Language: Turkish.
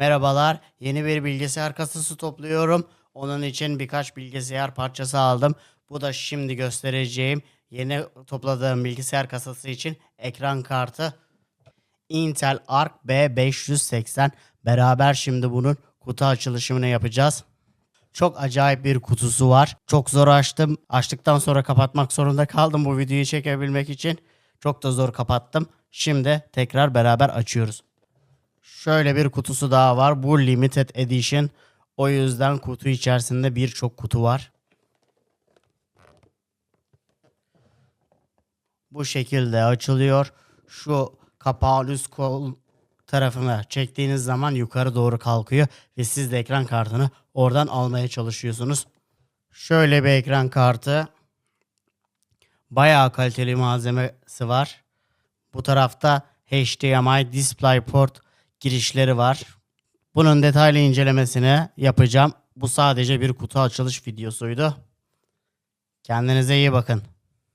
Merhabalar, yeni bir bilgisayar kasası topluyorum. Onun için birkaç bilgisayar parçası aldım. Bu da şimdi göstereceğim yeni topladığım bilgisayar kasası için ekran kartı Intel Arc B580. Beraber şimdi bunun kutu açılışını yapacağız. Çok acayip bir kutusu var. Çok zor açtım. Açtıktan sonra kapatmak zorunda kaldım bu videoyu çekebilmek için. Çok da zor kapattım. Şimdi tekrar beraber açıyoruz. Şöyle bir kutusu daha var. Bu limited edition. O yüzden kutu içerisinde birçok kutu var. Bu şekilde açılıyor. Şu kapağın üst kol tarafına çektiğiniz zaman yukarı doğru kalkıyor ve siz de ekran kartını oradan almaya çalışıyorsunuz. Şöyle bir ekran kartı. Bayağı kaliteli malzemesi var. Bu tarafta HDMI DisplayPort girişleri var. Bunun detaylı incelemesini yapacağım. Bu sadece bir kutu açılış videosuydu. Kendinize iyi bakın.